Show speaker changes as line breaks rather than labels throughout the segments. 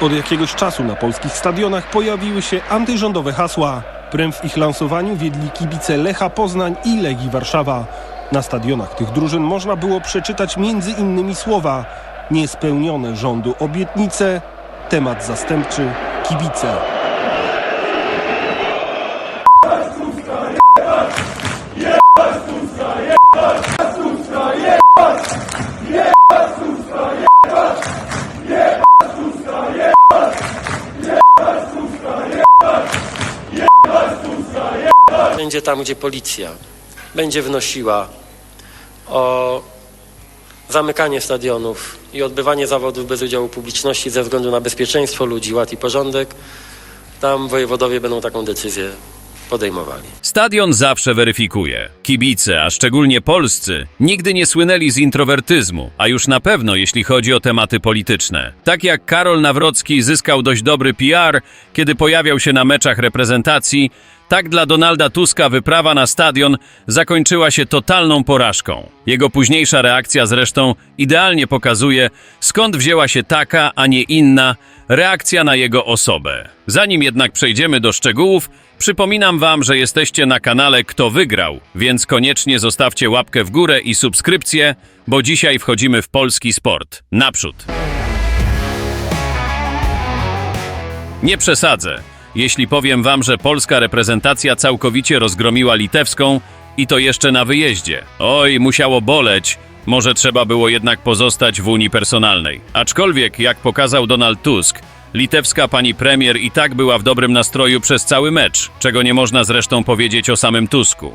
Od jakiegoś czasu na polskich stadionach pojawiły się antyrządowe hasła. Prem w ich lansowaniu wiedli kibice Lecha Poznań i Legii Warszawa. Na stadionach tych drużyn można było przeczytać między innymi słowa niespełnione rządu obietnice, temat zastępczy, kibice.
Będzie tam, gdzie policja będzie wnosiła o zamykanie stadionów i odbywanie zawodów bez udziału publiczności ze względu na bezpieczeństwo ludzi, ład i porządek, tam wojewodowie będą taką decyzję podejmowali.
Stadion zawsze weryfikuje. Kibice, a szczególnie polscy, nigdy nie słynęli z introwertyzmu, a już na pewno jeśli chodzi o tematy polityczne. Tak jak Karol Nawrocki zyskał dość dobry PR, kiedy pojawiał się na meczach reprezentacji, tak dla Donalda Tuska wyprawa na stadion zakończyła się totalną porażką. Jego późniejsza reakcja zresztą idealnie pokazuje, skąd wzięła się taka, a nie inna reakcja na jego osobę. Zanim jednak przejdziemy do szczegółów, przypominam Wam, że jesteście na kanale Kto Wygrał, więc koniecznie zostawcie łapkę w górę i subskrypcję, bo dzisiaj wchodzimy w polski sport. Naprzód! Nie przesadzę, jeśli powiem wam, że polska reprezentacja całkowicie rozgromiła litewską i to jeszcze na wyjeździe. Oj, musiało boleć. Może trzeba było jednak pozostać w Unii Personalnej. Aczkolwiek, jak pokazał Donald Tusk, litewska pani premier i tak była w dobrym nastroju przez cały mecz, czego nie można zresztą powiedzieć o samym Tusku.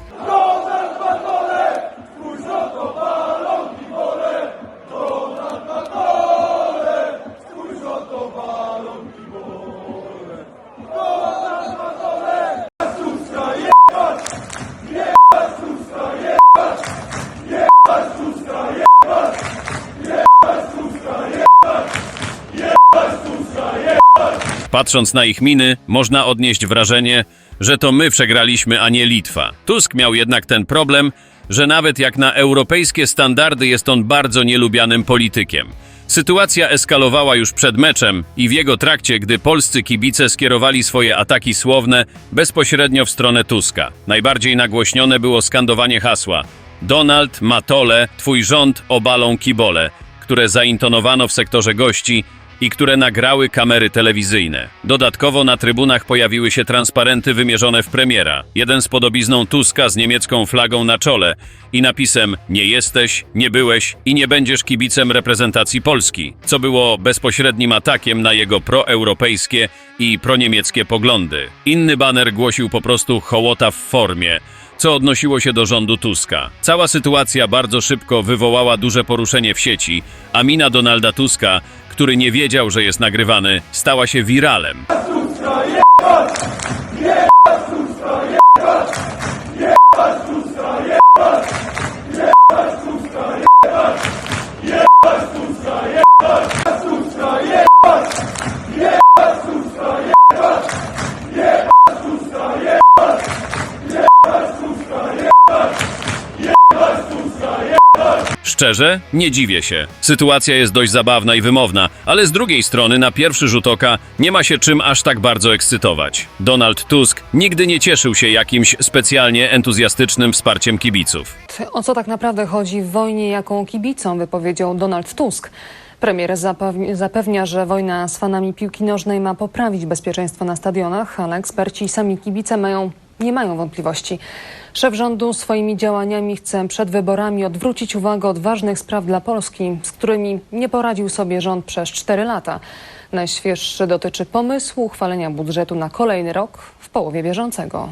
Patrząc na ich miny, można odnieść wrażenie, że to my przegraliśmy, a nie Litwa. Tusk miał jednak ten problem, że nawet jak na europejskie standardy jest on bardzo nielubianym politykiem. Sytuacja eskalowała już przed meczem i w jego trakcie, gdy polscy kibice skierowali swoje ataki słowne bezpośrednio w stronę Tuska. Najbardziej nagłośnione było skandowanie hasła Donald, Matole, twój rząd obalą kibole, które zaintonowano w sektorze gości i które nagrały kamery telewizyjne. Dodatkowo na trybunach pojawiły się transparenty wymierzone w premiera. Jeden z podobizną Tuska z niemiecką flagą na czole i napisem Nie jesteś, nie byłeś i nie będziesz kibicem reprezentacji Polski, co było bezpośrednim atakiem na jego proeuropejskie i proniemieckie poglądy. Inny baner głosił po prostu hołota w formie, co odnosiło się do rządu Tuska. Cała sytuacja bardzo szybko wywołała duże poruszenie w sieci, a mina Donalda Tuska, który nie wiedział, że jest nagrywany, stała się wiralem. Szczerze, nie dziwię się. Sytuacja jest dość zabawna i wymowna, ale z drugiej strony na pierwszy rzut oka nie ma się czym aż tak bardzo ekscytować. Donald Tusk nigdy nie cieszył się jakimś specjalnie entuzjastycznym wsparciem kibiców.
O co tak naprawdę chodzi w wojnie, jaką kibicom wypowiedział Donald Tusk? Premier zapew- zapewnia, że wojna z fanami piłki nożnej ma poprawić bezpieczeństwo na stadionach, ale eksperci sami kibice mają, nie mają wątpliwości. Szef rządu swoimi działaniami chce przed wyborami odwrócić uwagę od ważnych spraw dla Polski, z którymi nie poradził sobie rząd przez cztery lata. Najświeższy dotyczy pomysłu uchwalenia budżetu na kolejny rok w połowie bieżącego.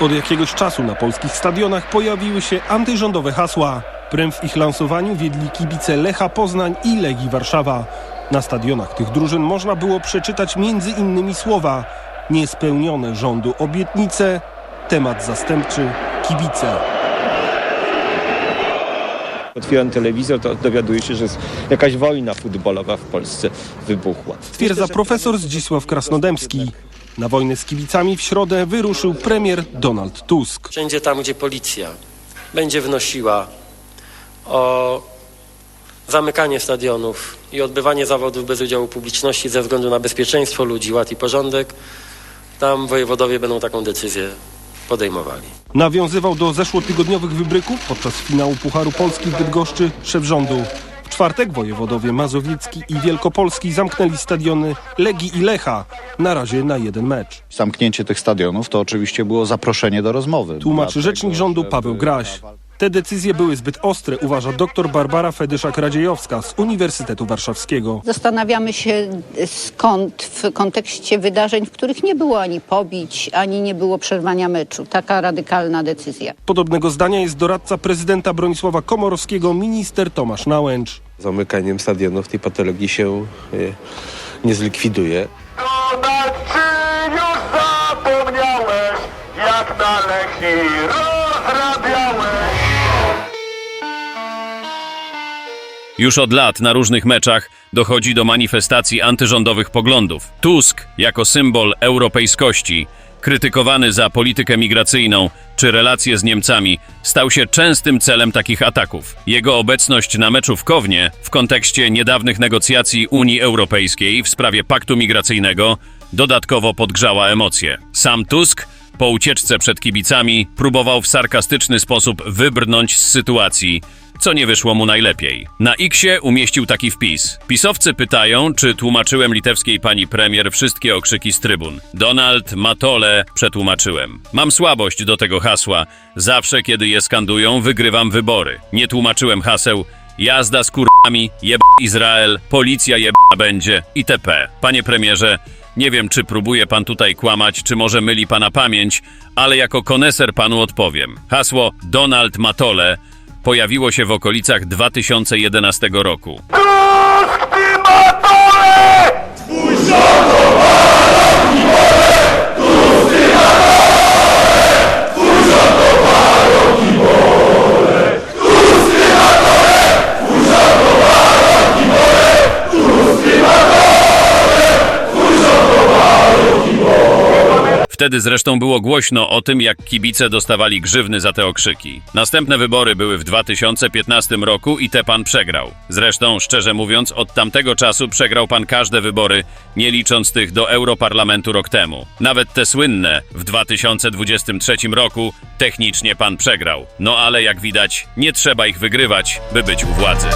Od jakiegoś czasu na polskich stadionach pojawiły się antyrządowe hasła. Prem w ich lansowaniu wiedli kibice Lecha Poznań i Legii Warszawa. Na stadionach tych drużyn można było przeczytać między innymi słowa niespełnione rządu obietnice, temat zastępczy, kibice.
Otwieram telewizor, to dowiaduję się, że jest jakaś wojna futbolowa w Polsce wybuchła.
Stwierdza profesor Zdzisław Krasnodębski. Na wojnę z kibicami w środę wyruszył premier Donald Tusk.
Wszędzie tam, gdzie policja będzie wnosiła o zamykanie stadionów i odbywanie zawodów bez udziału publiczności ze względu na bezpieczeństwo ludzi, ład i porządek, tam wojewodowie będą taką decyzję podejmowali.
Nawiązywał do zeszłotygodniowych wybryków podczas finału Pucharu Polski w Bydgoszczy szef rządu. W czwartek wojewodowie mazowiecki i wielkopolski zamknęli stadiony Legii i Lecha, na razie na jeden mecz.
Zamknięcie tych stadionów to oczywiście było zaproszenie do rozmowy.
Tłumaczy rzecznik rządu Paweł Graś. Te decyzje były zbyt ostre, uważa dr Barbara Fedyszak-Radziejowska z Uniwersytetu Warszawskiego.
Zastanawiamy się skąd w kontekście wydarzeń, w których nie było ani pobić, ani nie było przerwania meczu. Taka radykalna decyzja.
Podobnego zdania jest doradca prezydenta Bronisława Komorowskiego, minister Tomasz Nałęcz.
zamykaniem stadionów tej patologii się y, nie zlikwiduje.
Już zapomniałeś, jak na Lechii
Już od lat na różnych meczach dochodzi do manifestacji antyrządowych poglądów. Tusk, jako symbol europejskości, krytykowany za politykę migracyjną czy relacje z Niemcami, stał się częstym celem takich ataków. Jego obecność na meczu w Kownie w kontekście niedawnych negocjacji Unii Europejskiej w sprawie paktu migracyjnego dodatkowo podgrzała emocje. Sam Tusk po ucieczce przed kibicami próbował w sarkastyczny sposób wybrnąć z sytuacji, co nie wyszło mu najlepiej. Na Xie umieścił taki wpis. Pisowcy pytają, czy tłumaczyłem litewskiej pani premier wszystkie okrzyki z trybun. Donald Matole przetłumaczyłem. Mam słabość do tego hasła. Zawsze, kiedy je skandują, wygrywam wybory. Nie tłumaczyłem haseł jazda z kurami, jeb Izrael, policja jeb będzie, itp. Panie premierze, nie wiem, czy próbuje pan tutaj kłamać, czy może myli pana pamięć, ale jako koneser panu odpowiem. Hasło Donald Matole pojawiło się w okolicach 2011 roku. Wtedy zresztą było głośno o tym, jak kibice dostawali grzywny za te okrzyki. Następne wybory były w 2015 roku i te pan przegrał. Zresztą, szczerze mówiąc, od tamtego czasu przegrał pan każde wybory, nie licząc tych do Europarlamentu rok temu. Nawet te słynne w 2023 roku technicznie pan przegrał. No ale jak widać, nie trzeba ich wygrywać, by być u władzy.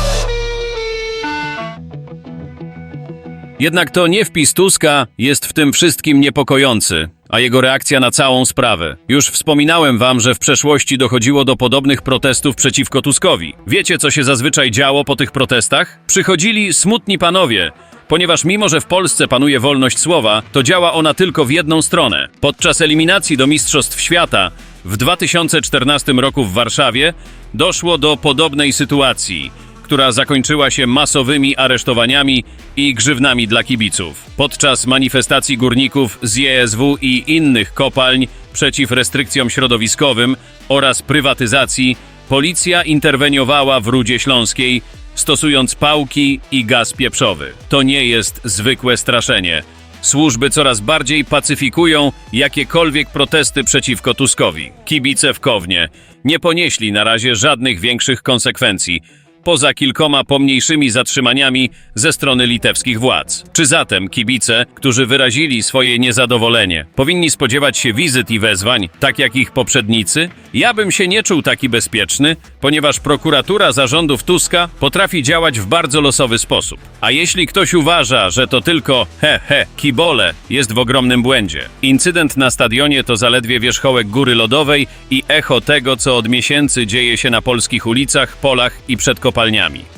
Jednak to nie wpis Tuska jest w tym wszystkim niepokojący, a jego reakcja na całą sprawę. Już wspominałem wam, że w przeszłości dochodziło do podobnych protestów przeciwko Tuskowi. Wiecie, co się zazwyczaj działo po tych protestach? Przychodzili smutni panowie, ponieważ mimo, że w Polsce panuje wolność słowa, to działa ona tylko w jedną stronę. Podczas eliminacji do Mistrzostw Świata w 2014 roku w Warszawie doszło do podobnej sytuacji która zakończyła się masowymi aresztowaniami i grzywnami dla kibiców. Podczas manifestacji górników z JSW i innych kopalń przeciw restrykcjom środowiskowym oraz prywatyzacji, policja interweniowała w Rudzie Śląskiej, stosując pałki i gaz pieprzowy. To nie jest zwykłe straszenie. Służby coraz bardziej pacyfikują jakiekolwiek protesty przeciwko Tuskowi. Kibice w Kownie nie ponieśli na razie żadnych większych konsekwencji, poza kilkoma pomniejszymi zatrzymaniami ze strony litewskich władz. Czy zatem kibice, którzy wyrazili swoje niezadowolenie, powinni spodziewać się wizyt i wezwań, tak jak ich poprzednicy? Ja bym się nie czuł taki bezpieczny, ponieważ prokuratura zarządów Tuska potrafi działać w bardzo losowy sposób. A jeśli ktoś uważa, że to tylko he he, kibole, jest w ogromnym błędzie. Incydent na stadionie to zaledwie wierzchołek góry lodowej i echo tego, co od miesięcy dzieje się na polskich ulicach, polach i przed kopalniami.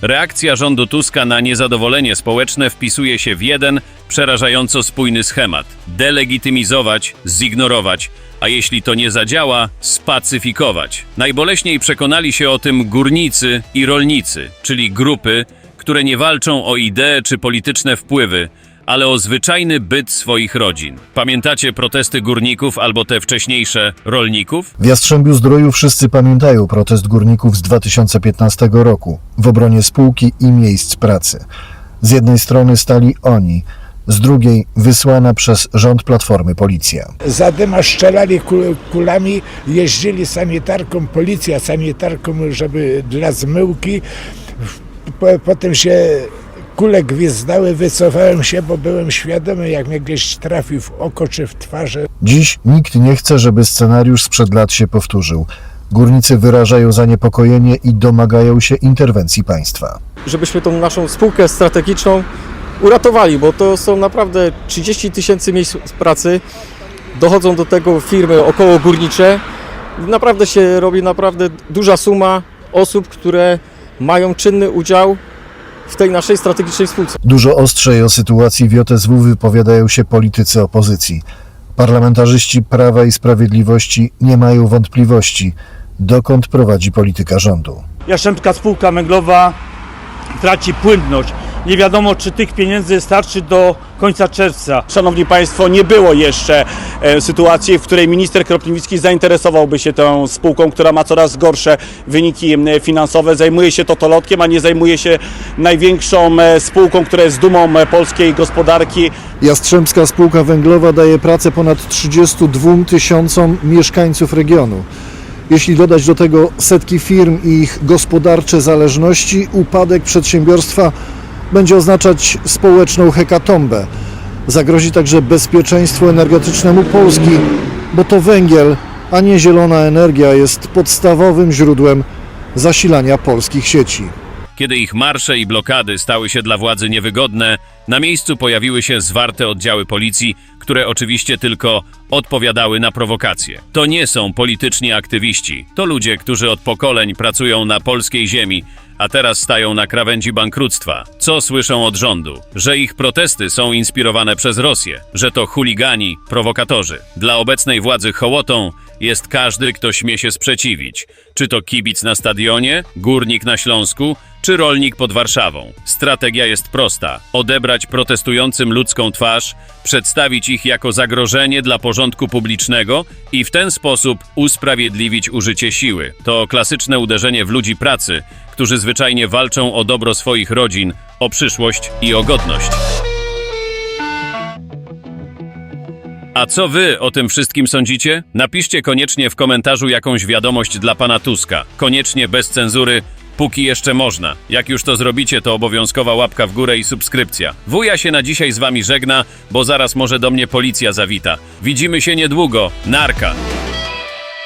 Reakcja rządu Tuska na niezadowolenie społeczne wpisuje się w jeden przerażająco spójny schemat: delegitymizować, zignorować, a jeśli to nie zadziała, spacyfikować. Najboleśniej przekonali się o tym górnicy i rolnicy, czyli grupy, które nie walczą o idee czy polityczne wpływy, ale o zwyczajny byt swoich rodzin. Pamiętacie protesty górników albo te wcześniejsze rolników?
W Jastrzębiu Zdroju wszyscy pamiętają protest górników z 2015 roku w obronie spółki i miejsc pracy. Z jednej strony stali oni, z drugiej wysłana przez rząd Platformy policja.
Zadyma strzelali kul- kulami, jeździli sanitarką, policja sanitarką, żeby dla zmyłki. po, potem się kule gwizdały, wycofałem się, bo byłem świadomy, jak mnie gdzieś trafił w oko czy w twarz.
Dziś nikt nie chce, żeby scenariusz sprzed lat się powtórzył. Górnicy wyrażają zaniepokojenie i domagają się interwencji państwa.
żebyśmy tą naszą spółkę strategiczną uratowali, bo to są naprawdę 30 tysięcy miejsc pracy. Dochodzą do tego firmy około górnicze. Naprawdę się robi naprawdę duża suma osób, które mają czynny udział w tej naszej strategicznej spółce.
Dużo ostrzej o sytuacji w JSW wypowiadają się politycy opozycji. Parlamentarzyści Prawa i Sprawiedliwości nie mają wątpliwości, dokąd prowadzi polityka rządu.
Jastrzębska Spółka Węglowa traci płynność. Nie wiadomo, czy tych pieniędzy starczy do końca czerwca.
Szanowni Państwo, nie było jeszcze e, sytuacji, w której minister Kropliwicki zainteresowałby się tą spółką, która ma coraz gorsze wyniki finansowe. Zajmuje się totolotkiem, a nie zajmuje się największą e, spółką, która jest dumą e, polskiej gospodarki.
Jastrzębska Spółka Węglowa daje pracę ponad 32 tysiącom mieszkańców regionu. Jeśli dodać do tego setki firm i ich gospodarcze zależności, upadek przedsiębiorstwa będzie oznaczać społeczną hekatombę. Zagrozi także bezpieczeństwu energetycznemu Polski, bo to węgiel, a nie zielona energia jest podstawowym źródłem zasilania polskich sieci.
Kiedy ich marsze i blokady stały się dla władzy niewygodne, na miejscu pojawiły się zwarte oddziały policji, które oczywiście tylko odpowiadały na prowokacje. To nie są polityczni aktywiści, to ludzie, którzy od pokoleń pracują na polskiej ziemi, a teraz stają na krawędzi bankructwa. Co słyszą od rządu? Że ich protesty są inspirowane przez Rosję, że to chuligani, prowokatorzy. Dla obecnej władzy hołotą jest każdy, kto śmie się sprzeciwić. Czy to kibic na stadionie, górnik na Śląsku, czy rolnik pod Warszawą. Strategia jest prosta: odebrać protestującym ludzką twarz, przedstawić ich jako zagrożenie dla porządku publicznego i w ten sposób usprawiedliwić użycie siły. To klasyczne uderzenie w ludzi pracy, którzy zwyczajnie walczą o dobro swoich rodzin, o przyszłość i o godność. A co wy o tym wszystkim sądzicie? Napiszcie koniecznie w komentarzu jakąś wiadomość dla pana Tuska. Koniecznie bez cenzury, póki jeszcze można. Jak już to zrobicie, to obowiązkowa łapka w górę i subskrypcja. Wuja się na dzisiaj z wami żegna, bo zaraz może do mnie policja zawita. Widzimy się niedługo. Narka!